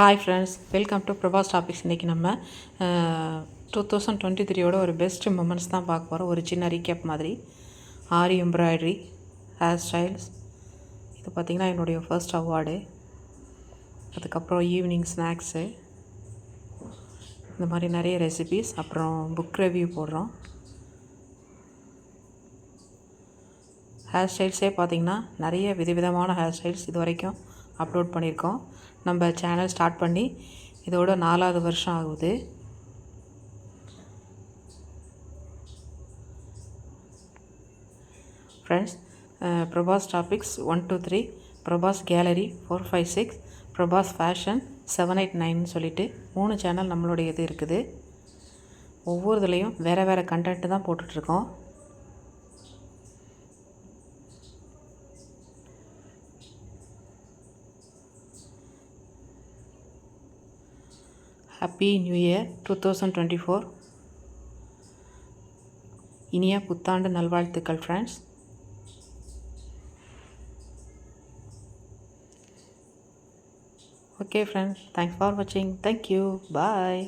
Hi friends welcome to Prabhas topics இன்றைக்கி நம்ம two thousand twenty த்ரீயோட ஒரு பெஸ்ட் மூமெண்ட்ஸ் தான் பார்க்க போகிறோம் ஒரு சின்ன ரீகேப் மாதிரி. ஆரி எம்ப்ராய்டரி ஹேர் ஸ்டைல்ஸ் இது பார்த்திங்கன்னா என்னுடைய ஃபர்ஸ்ட் அவார்டு அதுக்கப்புறம் ஈவினிங் ஸ்நாக்ஸு இந்த மாதிரி நிறைய ரெசிபீஸ் அப்புறம் புக் ரிவ்யூ போடுறோம். ஹேர் ஸ்டைல்ஸே பார்த்திங்கன்னா நிறைய விதவிதமான ஹேர் ஸ்டைல்ஸ் இது வரைக்கும் அப்லோட் பண்ணியிருக்கோம். நம்ம சேனல் ஸ்டார்ட் பண்ணி இதோட நாலாவது வருஷம் ஆகுது. Friends Prabhas topics one two three Prabhas gallery four five six Prabhas fashion seven eight nine சொல்லிட்டு மூணு சேனல் நம்மளுடைய இது இருக்குது. ஒவ்வொரு இதுலேயும் வேறு வேறு கண்டென்ட்டு தான் போட்டுட்ருக்கோம். Happy new year two thousand twenty four இனிய புத்தாண்டு நல்வாழ்த்துக்கள் friends okay friends thanks for வாட்சிங் தேங்க்யூ பாய்